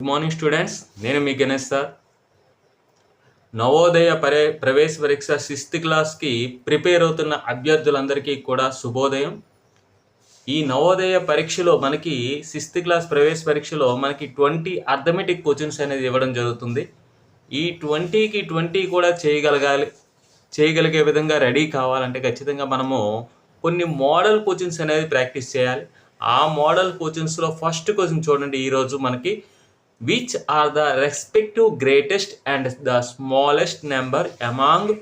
Good morning students నేను మీ Ganesh sir. Navodaya పరే ప్రవేశ పరీక్ష సిక్స్త్ క్లాస్కి ప్రిపేర్ అవుతున్న అభ్యర్థులందరికీ కూడా శుభోదయం. ఈ నవోదయ పరీక్షలో మనకి సిక్స్త్ క్లాస్ ప్రవేశ పరీక్షలో మనకి ట్వంటీ అర్థమెటిక్ క్వశ్చన్స్ అనేది ఇవ్వడం జరుగుతుంది. ఈ ట్వంటీకి ట్వంటీ కూడా చేయగలగాలి చేయగలిగే విధంగా రెడీ కావాలంటే ఖచ్చితంగా మనము కొన్ని మోడల్ క్వశ్చన్స్ అనేది ప్రాక్టీస్ చేయాలి. ఆ మోడల్ క్వశ్చన్స్లో ఫస్ట్ క్వశ్చన్ చూడండి. ఈరోజు మనకి which are the respective greatest and the smallest number among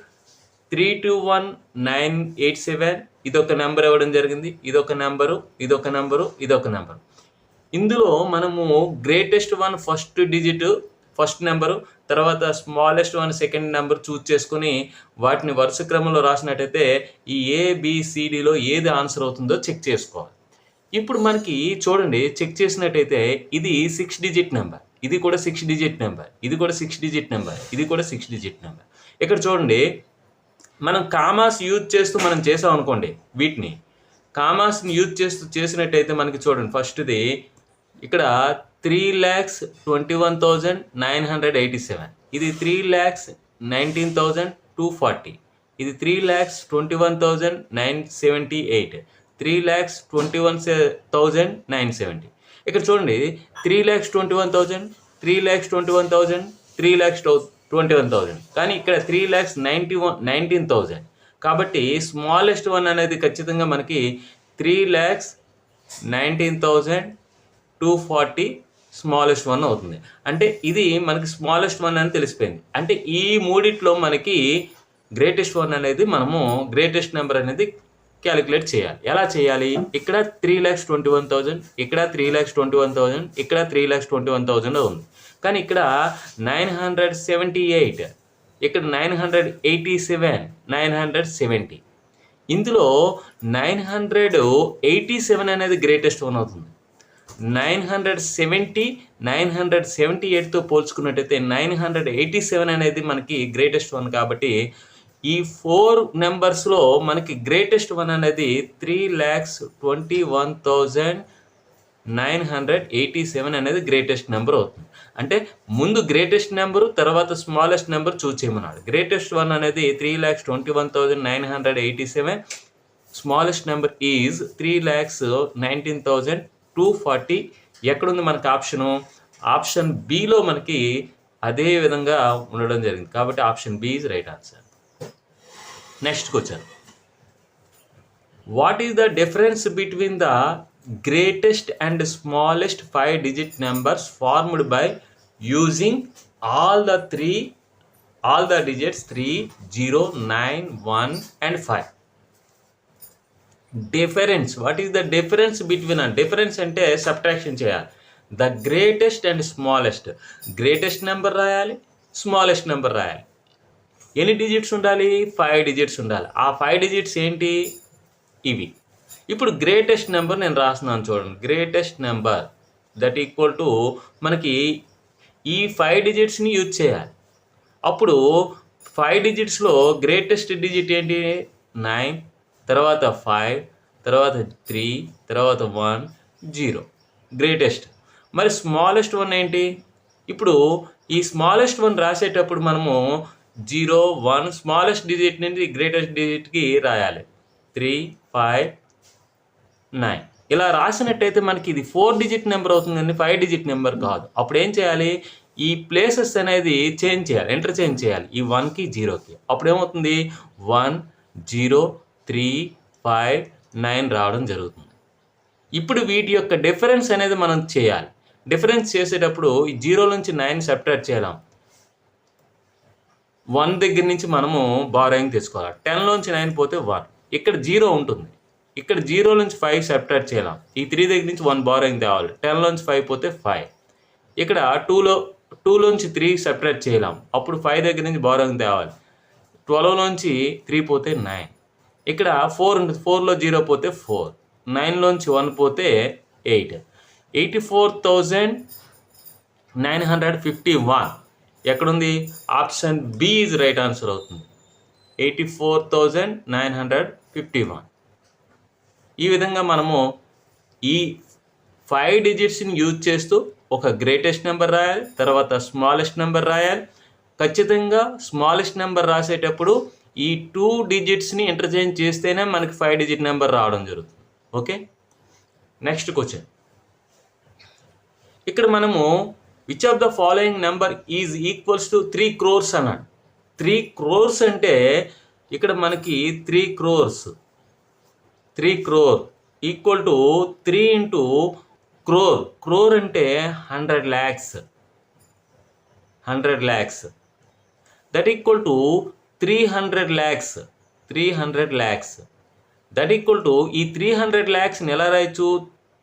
three two one nine eight seven ఇదొక నెంబర్ ఇవ్వడం జరిగింది. ఇదొక నెంబరు ఇదొక నెంబరు ఇదొక నెంబరు ఇందులో మనము greatest one first digit first number తర్వాత smallest one second number choose చేసుకొని వాటిని వరుస క్రమంలో రాసినట్టయితే ఈ ఏబిసిడిలో ఏది ఆన్సర్ అవుతుందో చెక్ చేసుకోవాలి. ఇప్పుడు మనకి చూడండి చెక్ చేసినట్టయితే ఇది సిక్స్ డిజిట్ నెంబర్ ఇది కూడా సిక్స్ డిజిట్ నెంబర్ ఇది కూడా సిక్స్ డిజిట్ నెంబర్ ఇది కూడా సిక్స్ డిజిట్ నెంబర్ ఇక్కడ చూడండి మనం కామాస్ యూజ్ చేస్తూ మనం చేసాం అనుకోండి వీటిని. కామాస్ని యూజ్ చేస్తూ చేసినట్టయితే మనకి చూడండి ఫస్ట్ది ఇక్కడ three lakhs twenty one thousand nine hundred eighty seven ఇది three lakhs nineteen thousand two forty ఇది three lakhs twenty one thousand nine seventy eight three lakhs twenty one thousand nine seventy ఇక్కడ చూడండి three lakhs twenty one thousand three lakhs twenty one thousand three lakhs twenty one thousand కానీ ఇక్కడ three lakhs ninety one nineteen thousand కాబట్టి smallest one అనేది ఖచ్చితంగా మనకి three lakhs nineteen thousand two forty smallest one అవుతుంది. అంటే ఇది మనకి స్మాలెస్ట్ వన్ అని తెలిసిపోయింది. అంటే ఈ మూడిట్లో మనకి గ్రేటెస్ట్ వన్ అనేది మనము గ్రేటెస్ట్ నెంబర్ అనేది క్యాలిక్యులేట్ చేయాలి. ఎలా చేయాలి? ఇక్కడ three lakhs twenty one thousand ఇక్కడ three lakhs twenty one thousand ఇక్కడ three lakhs twenty one thousand ఉంది. కానీ ఇక్కడ నైన్ హండ్రెడ్ సెవెంటీ ఎయిట్ ఇక్కడ nine hundred eighty seven nine hundred seventy ఇందులో నైన్ హండ్రెడ్ ఎయిటీ సెవెన్ అనేది గ్రేటెస్ట్ వన్ అవుతుంది. Nine hundred seventy nine hundred seventy ఎయిట్తో పోల్చుకున్నట్టయితే nine hundred eighty seven అనేది మనకి గ్రేటెస్ట్ వన్ కాబట్టి ఈ ఫోర్ నెంబర్స్లో మనకి గ్రేటెస్ట్ వన్ అనేది three lakhs twenty one thousand nine hundred eighty seven అనేది గ్రేటెస్ట్ నెంబర్ అవుతుంది. అంటే ముందు గ్రేటెస్ట్ నెంబరు తర్వాత స్మాలెస్ట్ నెంబర్ చూస్ చేయమన్నాడు గ్రేటెస్ట్ వన్ అనేది three lakhs twenty one thousand nine hundred eighty seven smallest number is three lakhs nineteen thousand two forty ఎక్కడుంది మనకి option option below మనకి అదే విధంగా ఉండడం జరిగింది. కాబట్టి option B is right answer నెక్స్ట్కి వచ్చాను what is the difference between the greatest and smallest five digit numbers formed by using all the three all the digits three zero nine one and five difference what is the difference between difference అంటే subtraction చేయాలి. The greatest and smallest greatest number రాయాలి smallest number రాయాలి. ఎన్ని digits ఉండాలి? Five digits ఉండాలి. ఆ five digits ఏంటి? ఇవి. ఇప్పుడు గ్రేటెస్ట్ నెంబర్ నేను రాస్తున్నాను చూడండి. Greatest number that equal to మనకి ఈ ఫైవ్ డిజిట్స్ని యూజ్ చేయాలి. అప్పుడు ఫైవ్ డిజిట్స్లో గ్రేటెస్ట్ డిజిట్ ఏంటి? నైన్ తర్వాత ఫైవ్ తర్వాత త్రీ తర్వాత వన్ జీరో గ్రేటెస్ట్ మరి స్మాలెస్ట్ వన్ ఏంటి? ఇప్పుడు ఈ స్మాలెస్ట్ వన్ రాసేటప్పుడు మనము జీరో వన్ స్మాలెస్ట్ డిజిట్ నుండి గ్రేటెస్ట్ డిజిట్కి రాయాలి. Three five nine. ఇలా రాసినట్టయితే మనకి ఇది ఫోర్ డిజిట్ నెంబర్ అవుతుందండి ఫైవ్ డిజిట్ నెంబర్ కాదు. అప్పుడు ఏం చేయాలి? ఈ ప్లేసెస్ అనేది చేంజ్ చేయాలి ఎంటర్ చేంజ్ చేయాలి. ఈ వన్కి జీరోకి. అప్పుడు ఏమవుతుంది? One zero three five nine రావడం జరుగుతుంది. ఇప్పుడు వీటి యొక్క డిఫరెన్స్ అనేది మనం చేయాలి. డిఫరెన్స్ చేసేటప్పుడు ఈ జీరో నుంచి నైన్ సెపరేట్ చేయలేం. వన్ దగ్గర నుంచి మనము బారోయింగ్ తీసుకోవాలి టెన్లోంచి నైన్ పోతే వన్. ఇక్కడ జీరో ఉంటుంది. ఇక్కడ జీరో నుంచి ఫైవ్ సెపరేట్ చేయాలి? ఈ త్రీ దగ్గర నుంచి వన్ బారోయింగ్ తేవాలి. టెన్లోంచి ఫైవ్ పోతే ఫైవ్. ఇక్కడ టూలో టూలోంచి త్రీ సెపరేట్ చేయలేం? అప్పుడు ఫైవ్ దగ్గర నుంచి బారోయింగ్ తేవాలి. ట్వెల్వ్లోంచి త్రీ పోతే నైన్. ఇక్కడ ఫోర్ ఉంటుంది. ఫోర్లో జీరో పోతే ఫోర్. నైన్లోంచి వన్ పోతే eight. Eighty four thousand nine hundred fifty one. ఎక్కడుంది? Option B is right answer అవుతుంది. Eighty four thousand nine hundred fifty one. ఈ విధంగా మనము ఈ ఫైవ్ డిజిట్స్ని యూజ్ చేస్తూ ఒక గ్రేటెస్ట్ నెంబర్ రాయాలి తర్వాత స్మాలెస్ట్ నెంబర్ రాయాలి. ఖచ్చితంగా స్మాలెస్ట్ నెంబర్ రాసేటప్పుడు ఈ టూ డిజిట్స్ని ఇంటర్చేంజ్ చేస్తేనే మనకి ఫైవ్ డిజిట్ నెంబర్ రావడం జరుగుతుంది. ఓకే? Next question. ఇక్కడ మనము which of the following number is equals to three crores అన్నాడు. త్రీ క్రోర్స్ అంటే ఇక్కడ మనకి three crores three crore equal to three into crore crore అంటే hundred lakhs hundred lakhs that equal to three hundred lakhs three hundred lakhs that equal to ఈ three hundred ల్యాక్స్ని ఎలా రాయొచ్చు?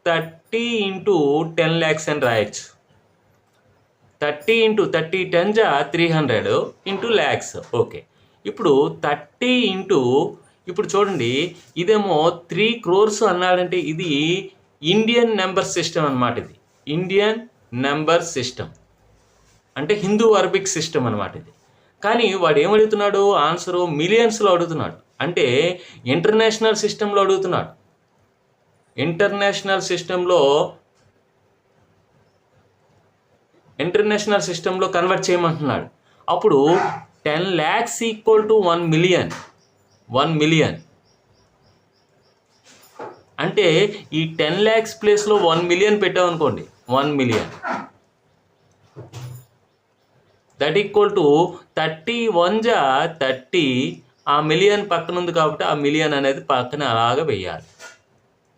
Thirty into ten lakhs అని రాయొచ్చు. Thirty into thirty ten జా three hundred into lakhs. Okay. ఇప్పుడు thirty into ఇప్పుడు చూడండి ఇదేమో త్రీ క్రోర్స్ అన్నాడంటే ఇది ఇండియన్ నెంబర్ సిస్టమ్ అన్నమాట ఇది. Indian number system. అంటే హిందూ అరబిక్ సిస్టమ్ అనమాట ఇది. కానీ వాడు ఏమడుగుతున్నాడు అడుగుతున్నాడు? ఆన్సరు మిలియన్స్లో అడుగుతున్నాడు. అంటే ఇంటర్నేషనల్ సిస్టంలో అడుగుతున్నాడు. ఇంటర్నేషనల్ సిస్టంలో ఇంటర్నేషనల్ సిస్టంలో కన్వర్ట్ చేయమంటున్నాడు. అప్పుడు ten lakhs equal to one million. One million. అంటే ఈ టెన్ ల్యాక్స్ ప్లేస్లో వన్ మిలియన్ పెట్టామనుకోండి. One million. That equal to thirty one జా థర్టీ ఆ మిలియన్ పక్కన ఉంది కాబట్టి ఆ మిలియన్ అనేది పక్కన అలాగ వెయ్యాలి.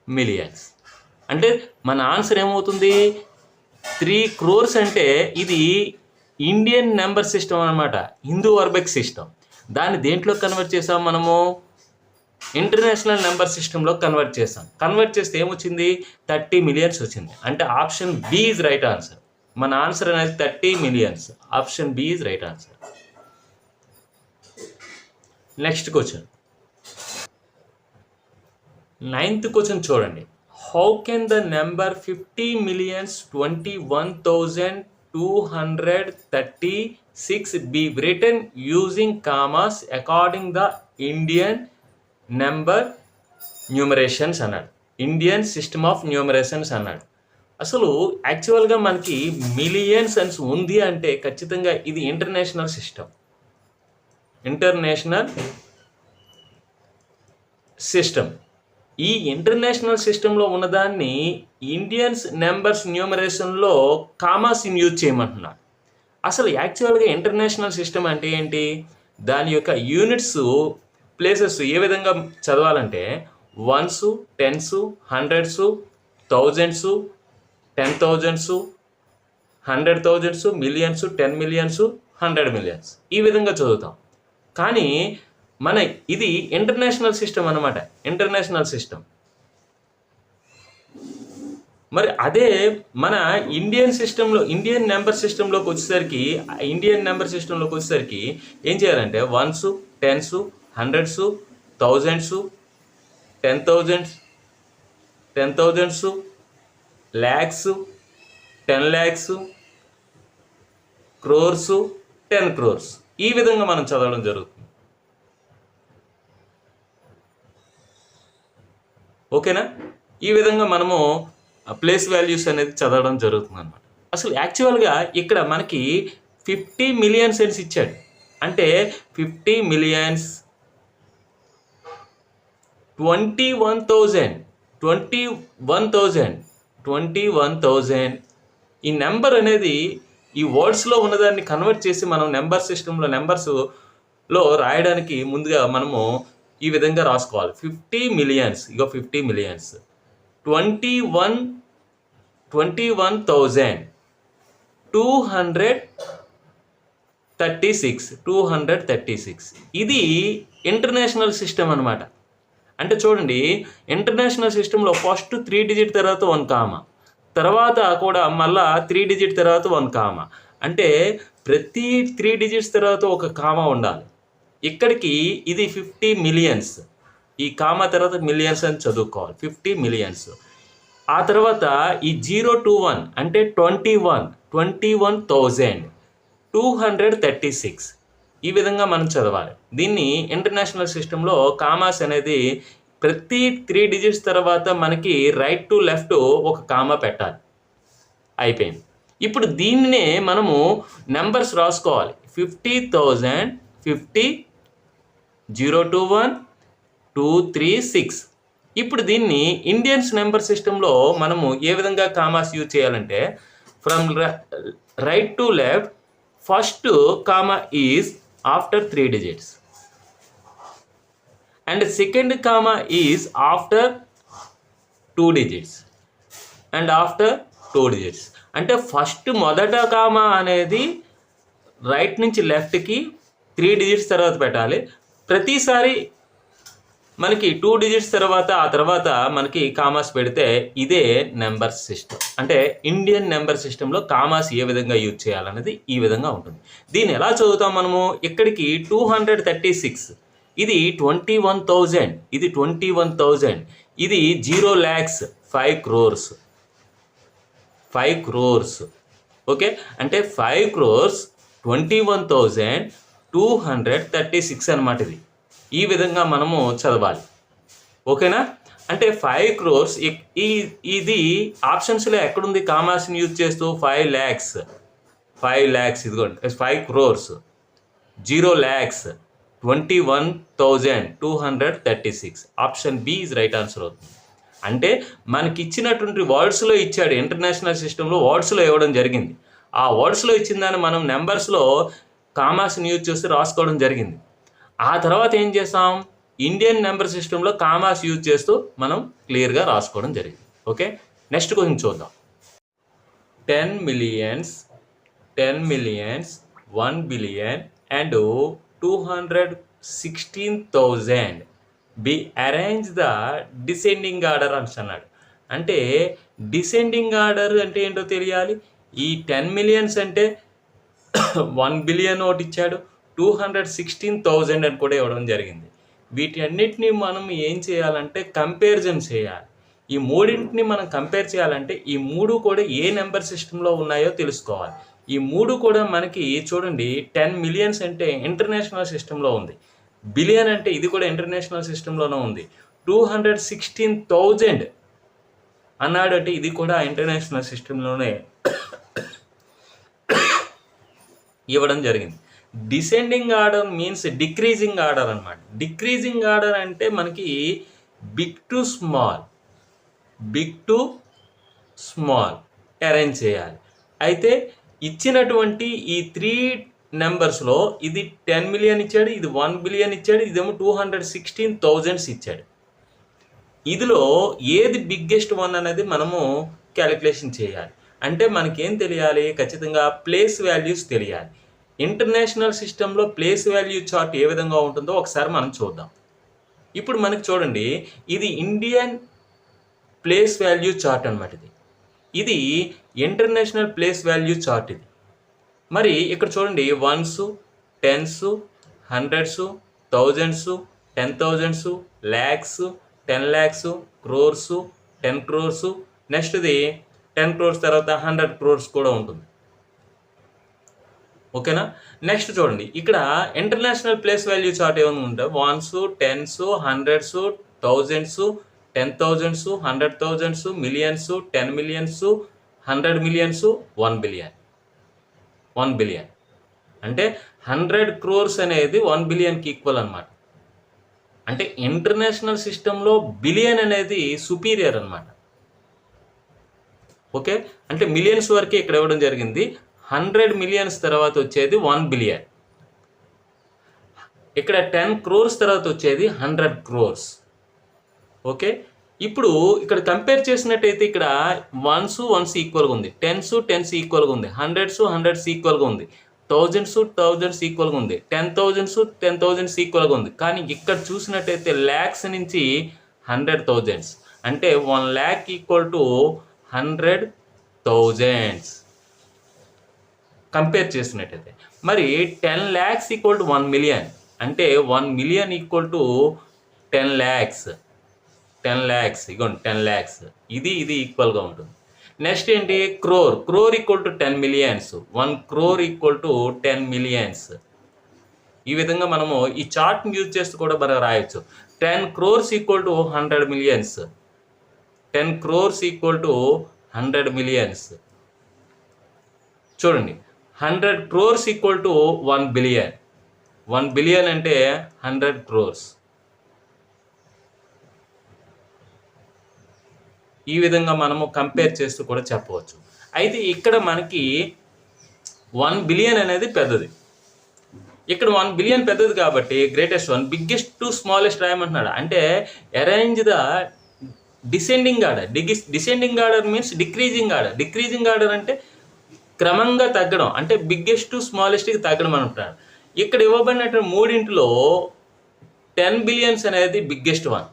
మిలియన్స్. అంటే మన ఆన్సర్ ఏమవుతుంది? త్రీ క్రోర్స్ అంటే ఇది ఇండియన్ నెంబర్ సిస్టమ్ అనమాట హిందూ అర్బెక్ సిస్టమ్. దాన్ని దేంట్లో కన్వర్ట్ చేసాం మనము? ఇంటర్నేషనల్ నెంబర్ సిస్టంలో కన్వర్ట్ చేసాం కన్వర్ట్ చేస్తే ఏమొచ్చింది? థర్టీ మిలియన్స్ వచ్చింది. అంటే option B is right answer మన ఆన్సర్ అనేది thirty millions. Option B is right answer next question. Ninth question చూడండి. How can the number fifty millions twenty one thousand two hundred thirty six be written using commas according the Indian number numerations అన్నాడు Indian system of numerations అన్నాడు అసలు యాక్చువల్గా మనకి millions అని ఉంది అంటే ఖచ్చితంగా ఇది ఇంటర్నేషనల్ సిస్టమ్ ఇంటర్నేషనల్ సిస్టమ్ ఈ ఇంటర్నేషనల్ సిస్టంలో ఉన్నదాన్ని ఇండియన్స్ నెంబర్స్ న్యూమరేషన్లో కామాసిన్ యూజ్ చేయమంటున్నాడు అసలు యాక్చువల్గా ఇంటర్నేషనల్ సిస్టమ్ అంటే ఏంటి? దాని యొక్క యూనిట్స్ ప్లేసెస్ ఏ విధంగా చదవాలంటే ones tens hundreds thousands ten thousands hundred thousands millions ten millions hundred millions ఈ విధంగా చదువుతాం. కానీ మన ఇది ఇంటర్నేషనల్ సిస్టమ్ అన్నమాట. ఇంటర్నేషనల్ సిస్టమ్ మరి అదే మన ఇండియన్ సిస్టంలో ఇండియన్ నెంబర్ సిస్టంలోకి వచ్చేసరికి ఇండియన్ నెంబర్ సిస్టంలోకి వచ్చేసరికి ఏం చేయాలంటే ones tens hundreds thousands ten thousands ten thousands lakhs ten lakhs crores ten crores ఈ విధంగా మనం చదవడం జరుగుతుంది. ఓకేనా? ఈ విధంగా మనము ప్లేస్ వాల్యూస్ అనేది చదవడం జరుగుతుంది అనమాట అసలు యాక్చువల్గా ఇక్కడ మనకి ఫిఫ్టీ మిలియన్ సెన్స్ ఇచ్చాడు. అంటే fifty millions twenty one thousand twenty one thousand twenty one thousand ఈ నెంబర్ అనేది ఈ వర్డ్స్లో ఉన్నదాన్ని కన్వర్ట్ చేసి మనం నెంబర్ సిస్టంలో నెంబర్స్లో రాయడానికి ముందుగా మనము ఈ విధంగా రాసుకోవాలి. ఫిఫ్టీ మిలియన్స్ ఇగో fifty millions. Twenty one twenty one thousand. Two hundred thirty six two hundred thirty six. ఇది ఇంటర్నేషనల్ సిస్టమ్ అనమాట అంటే చూడండి ఇంటర్నేషనల్ సిస్టంలో ఫస్ట్ త్రీ డిజిట్ తర్వాత వన్ కామా. తర్వాత కూడా మళ్ళా త్రీ డిజిట్ తర్వాత వన్ కామా. అంటే ప్రతి త్రీ డిజిట్స్ తర్వాత ఒక కామా ఉండాలి. ఇక్కడికి ఇది ఫిఫ్టీ మిలియన్స్. ఈ కామా తర్వాత మిలియన్స్ అని చదువుకోవాలి. Fifty millions. ఆ తర్వాత ఈ జీరో టూ వన్ అంటే twenty one twenty one thousand two hundred thirty six. ఈ విధంగా మనం చదవాలి. దీన్ని ఇంటర్నేషనల్ సిస్టంలో కామాస్ అనేది ప్రతి త్రీ డిజిట్స్ తర్వాత మనకి రైట్ టు లెఫ్ట్ ఒక కామా పెట్టాలి. అయిపోయింది. ఇప్పుడు దీన్నే మనము నెంబర్స్ రాసుకోవాలి. Fifty thousand fifty zero two one two three six. ఇప్పుడు దీన్ని ఇండియన్స్ నెంబర్ సిస్టంలో మనము ఏ విధంగా కామాస్ యూజ్ చేయాలంటే from right to left first comma is after three digits. And second comma is after two digits. And after two digits. అంటే first మొదట comma అనేది రైట్ నుంచి లెఫ్ట్కి త్రీ డిజిట్స్ తర్వాత పెట్టాలి. ప్రతిసారి మనకి టూ డిజిట్స్ తర్వాత ఆ తర్వాత మనకి కామాస్ పెడితే ఇదే నెంబర్ సిస్టమ్ అంటే ఇండియన్ నెంబర్ సిస్టంలో కామాస్ ఏ విధంగా యూజ్ చేయాలనేది ఈ విధంగా ఉంటుంది. దీన్ని ఎలా చదువుతాం మనము? ఇక్కడికి టూ హండ్రెడ్ థర్టీ సిక్స్ ఇది ట్వంటీ వన్ థౌజండ్ ఇది ట్వంటీ వన్ థౌజండ్ ఇది zero lakhs five crores five crores okay అంటే five crores twenty one thousand two hundred thirty six అనమాట ఇది. ఈ విధంగా మనము చదవాలి. ఓకేనా? అంటే ఫైవ్ క్రోర్స్ ఈ ఇది ఆప్షన్స్లో ఎక్కడుంది? కామర్స్ని యూజ్ చేస్తూ ఫైవ్ ల్యాక్స్. ఫైవ్ ల్యాక్స్ ఇదిగోండి. Five crores. Zero lakhs. Twenty one thousand two hundred thirty six. Option B is right answer అవుతుంది. అంటే మనకి ఇచ్చినటువంటి వర్డ్స్లో ఇచ్చాడు ఇంటర్నేషనల్ సిస్టంలో వర్డ్స్లో ఇవ్వడం జరిగింది. ఆ వర్డ్స్లో ఇచ్చిన దాన్ని మనం నెంబర్స్లో కామాస్ని యూజ్ చేస్తే రాసుకోవడం జరిగింది. ఆ తర్వాత ఏం చేసాం? ఇండియన్ నెంబర్ సిస్టంలో కామాస్ యూజ్ చేస్తూ మనం క్లియర్గా రాసుకోవడం జరిగింది. ఓకే? నెక్స్ట్ క్వశ్చన్ చూద్దాం. Ten millions ten millions one billion and two hundred sixteen thousand. Be arrange the descending order అంటున్నాడు. అంటే డిసెండింగ్ ఆర్డర్ అంటే ఏంటో తెలియాలి? ఈ టెన్ మిలియన్స్ అంటే వన్ బిలియన్ ఒకటి ఇచ్చాడు. టూ హండ్రెడ్ సిక్స్టీన్ థౌజండ్ అని కూడా ఇవ్వడం జరిగింది. వీటి అన్నిటిని మనం ఏం చేయాలంటే కంపారిజన్ చేయాలి. ఈ మూడింటిని మనం కంపేర్ చేయాలంటే ఈ మూడు కూడా ఏ నెంబర్ సిస్టంలో ఉన్నాయో తెలుసుకోవాలి. ఈ మూడు కూడా మనకి చూడండి టెన్ మిలియన్స్ అంటే ఇంటర్నేషనల్ సిస్టంలో ఉంది. బిలియన్ అంటే ఇది కూడా ఇంటర్నేషనల్ సిస్టంలోనే ఉంది. టూ హండ్రెడ్ సిక్స్టీన్ థౌజండ్ అన్నాడంటే ఇది కూడా ఇంటర్నేషనల్ సిస్టంలోనే. ఇవ్వడం జరిగింది. Descending order means decreasing order అనమాట డిక్రీజింగ్ ఆర్డర్ అంటే మనకి big to small big to small arrange చేయాలి. అయితే ఇచ్చినటువంటి ఈ త్రీ నెంబర్స్లో ఇది టెన్ మిలియన్ ఇచ్చాడు ఇది వన్ బిలియన్ ఇచ్చాడు ఇదేమో టూ హండ్రెడ్ సిక్స్టీన్ థౌజండ్స్ ఇచ్చాడు. ఇదిలో ఏది బిగ్గెస్ట్ వన్ అనేది మనము క్యాలిక్యులేషన్ చేయాలి. అంటే మనకేం తెలియాలి? ఖచ్చితంగా ప్లేస్ వాల్యూస్ తెలియాలి. ఇంటర్నేషనల్ సిస్టంలో ప్లేస్ వాల్యూ చార్ట్ ఏ విధంగా ఉంటుందో ఒకసారి మనం చూద్దాం. ఇప్పుడు మనకి చూడండి ఇది ఇండియన్ ప్లేస్ వాల్యూ చార్ట్ అనమాట ఇది. ఇది ఇంటర్నేషనల్ ప్లేస్ వాల్యూ చార్ట్ ఇది. మరి ఇక్కడ చూడండి ones tens hundreds thousands ten thousands lakhs ten lakhs crores ten crores నెక్స్ట్ది ten crores తర్వాత హండ్రెడ్ క్రోర్స్ కూడా ఉంటుంది. ఓకేనా? నెక్స్ట్ చూడండి. ఇక్కడ ఇంటర్నేషనల్ ప్లేస్ వాల్యూ చార్ట్ ఏమైనా ఉంటే ones tens hundreds thousands ten thousands hundred thousands millions ten millions hundred millions one billion. One billion. అంటే hundred crores అనేది వన్ బిలియన్కి ఈక్వల్ అనమాట అంటే ఇంటర్నేషనల్ సిస్టంలో బిలియన్ అనేది సుపీరియర్ అనమాట ఓకే? అంటే మిలియన్స్ వరకే ఇక్కడ ఇవ్వడం జరిగింది. హండ్రెడ్ మిలియన్స్ తర్వాత వచ్చేది వన్ బిలియన్. ఇక్కడ టెన్ క్రోర్స్ తర్వాత వచ్చేది హండ్రెడ్ క్రోర్స్. ఓకే? ఇప్పుడు ఇక్కడ కంపేర్ చేసినట్టయితే ఇక్కడ వన్స్ వన్స్ ఈక్వల్గా ఉంది. టెన్స్ టెన్స్ ఈక్వల్గా ఉంది. హండ్రెడ్స్ హండ్రెడ్స్ ఈక్వల్గా ఉంది. థౌజండ్స్ థౌజండ్స్ ఈక్వల్గా ఉంది. టెన్ థౌజండ్స్ టెన్ థౌజండ్స్ ఈక్వల్గా ఉంది. కానీ ఇక్కడ చూసినట్టయితే ల్యాక్స్ నుంచి హండ్రెడ్ థౌజండ్స్. అంటే one lakh equal to hundred thousands. Compare చేసినట్టయితే మరి ten lakhs equal to one million. అంటే one million equal to ten lakhs ten lakhs ఇగోండి టెన్ ల్యాక్స్ ఇది ఇది ఈక్వల్గా ఉంటుంది. నెక్స్ట్ ఏంటి? Crore. Crore equal to ten millions. One crore equal to ten millions. ఈ విధంగా మనము ఈ చార్ట్ని యూజ్ చేస్తూ కూడా మనం రాయొచ్చు. Ten crores equal to hundred millions. Ten crores equal to hundred millions. చూడండి hundred crores equal to one billion. One billion అంటే హండ్రెడ్ క్రోర్స్. ఈ విధంగా మనము కంపేర్ చేస్తూ కూడా చెప్పవచ్చు. అయితే ఇక్కడ మనకి వన్ బిలియన్ అనేది పెద్దది. ఇక్కడ వన్ బిలియన్ పెద్దది కాబట్టి greatest one biggest to smallest రాయమంటున్నాడు. అంటే arrange the descending order digits descending order means decreasing order decreasing order అంటే క్రమంగా తగ్గడం. అంటే బిగ్గెస్ట్ టు స్మాలెస్ట్కి తగ్గడం అంటున్నాడు ఇక్కడ ఇవ్వబడినటువంటి మూడింటిలో టెన్ బిలియన్స్ అనేది biggest one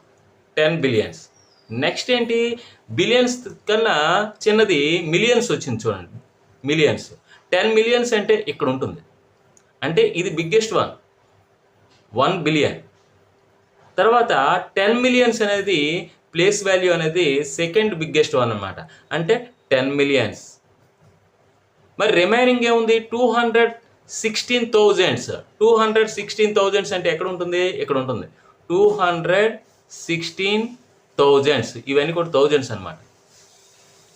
ten billions next ఏంటి? బిలియన్స్ కన్నా చిన్నది మిలియన్స్ వచ్చింది చూడండి. మిలియన్స్ టెన్ మిలియన్స్ అంటే ఇక్కడ ఉంటుంది. అంటే ఇది బిగ్గెస్ట్ వన్ వన్ బిలియన్ తర్వాత టెన్ మిలియన్స్ అనేది ప్లేస్ వాల్యూ అనేది సెకండ్ బిగ్గెస్ట్ వన్ అనమాట అంటే టెన్ మిలియన్స్. మరి రిమైనింగ్ ఏముంది? Two hundred sixteen thousands two hundred sixteen thousands అంటే ఎక్కడ ఉంటుంది? ఇక్కడ ఉంటుంది. Two hundred sixteen thousands. ఇవన్నీ కూడా థౌజండ్స్ అనమాట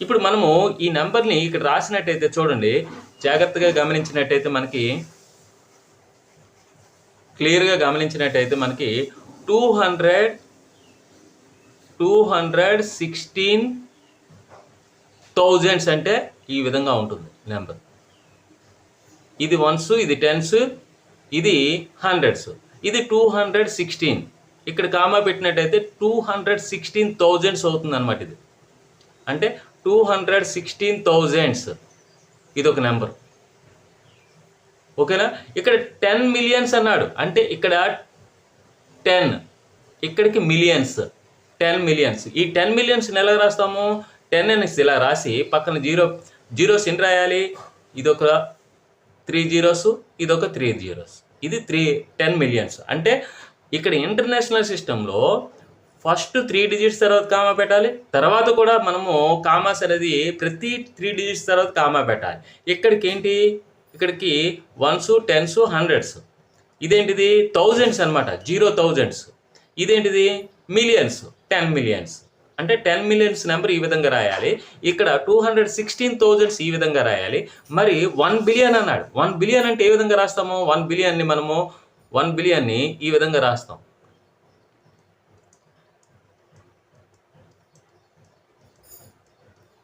ఇప్పుడు మనము ఈ నెంబర్ని ఇక్కడ రాసినట్టయితే చూడండి. జాగ్రత్తగా గమనించినట్టయితే మనకి క్లియర్గా గమనించినట్టయితే మనకి two hundred two hundred sixteen thousands అంటే ఈ విధంగా ఉంటుంది నెంబర్. ఇది వన్స్ ఇది టెన్స్ ఇది హండ్రెడ్స్ ఇది టూ హండ్రెడ్ సిక్స్టీన్ ఇక్కడ కామా పెట్టినట్టయితే టూ హండ్రెడ్ సిక్స్టీన్ థౌజండ్స్ అవుతుంది అనమాట ఇది. అంటే టూ హండ్రెడ్ సిక్స్టీన్ థౌజండ్స్ ఇది ఒక నెంబర్. ఓకేనా? ఇక్కడ టెన్ మిలియన్స్ అన్నాడు. అంటే ఇక్కడ టెన్ ఇక్కడికి మిలియన్స్ టెన్ మిలియన్స్. ఈ టెన్ మిలియన్స్ ఎలా రాస్తాము? టెన్ అనేసి ఇలా రాసి పక్కన జీరో జీరోస్ ఎన్ని రాయాలి? ఇదొక త్రీ జీరోస్ ఇదొక త్రీ జీరోస్. ఇది త్రీ టెన్ మిలియన్స్. అంటే ఇక్కడ ఇంటర్నేషనల్ సిస్టంలో ఫస్ట్ త్రీ డిజిట్స్ తర్వాత కామా పెట్టాలి. తర్వాత కూడా మనము కామాస్ అనేది ప్రతి త్రీ డిజిట్స్ తర్వాత కామా పెట్టాలి. ఇక్కడికి ఏంటి? ఇక్కడికి వన్స్ టెన్స్ హండ్రెడ్స్. ఇదేంటిది? థౌజండ్స్ అనమాట జీరో థౌజండ్స్. ఇదేంటిది? మిలియన్స్. Ten millions. అంటే టెన్ మిలియన్స్ నెంబర్ ఈ విధంగా రాయాలి. ఇక్కడ టూ హండ్రెడ్ సిక్స్టీన్ థౌజండ్స్ ఈ విధంగా రాయాలి. మరి వన్ బిలియన్ అన్నాడు. వన్ బిలియన్ అంటే ఏ విధంగా రాస్తాము? వన్ బిలియన్ని మనము వన్ బిలియన్ని ఈ విధంగా రాస్తాం.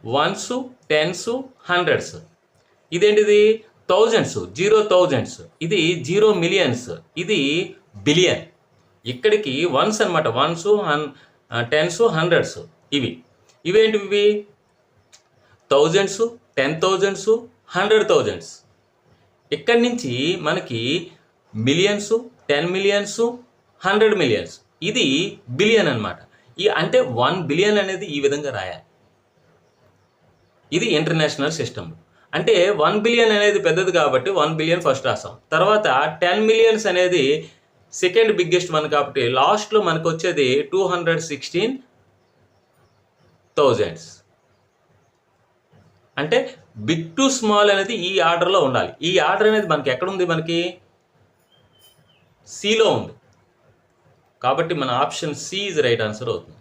Ones tens hundreds. ఇదేంటిది? Thousands zero thousands. ఇది జీరో మిలియన్స్. ఇది బిలియన్. ఇక్కడికి వన్స్ అనమాట వన్స్ హన్ టెన్స్ హండ్రెడ్స్ ఇవి. ఇవేంటివి ఇవి? Thousands ten thousands hundred thousands. ఇక్కడి నుంచి మనకి millions ten millions hundred millions. ఇది బిలియన్ అనమాట ఈ అంటే వన్ బిలియన్ అనేది ఈ విధంగా రాయాలి. ఇది ఇంటర్నేషనల్ సిస్టమ్. అంటే వన్ బిలియన్ అనేది పెద్దది కాబట్టి వన్ బిలియన్ ఫస్ట్ రాస్తాం. తర్వాత టెన్ మిలియన్స్ అనేది సెకండ్ బిగ్గెస్ట్ వన్ కాబట్టి లాస్ట్లో మనకు వచ్చేది టూ హండ్రెడ్ సిక్స్టీన్ థౌజండ్స్. అంటే బిగ్ టు స్మాల్ అనేది ఈ ఆర్డర్లో ఉండాలి. ఈ ఆర్డర్ అనేది మనకి ఎక్కడుంది మనకి? సిలో ఉంది. కాబట్టి మన option C is right answer అవుతుంది.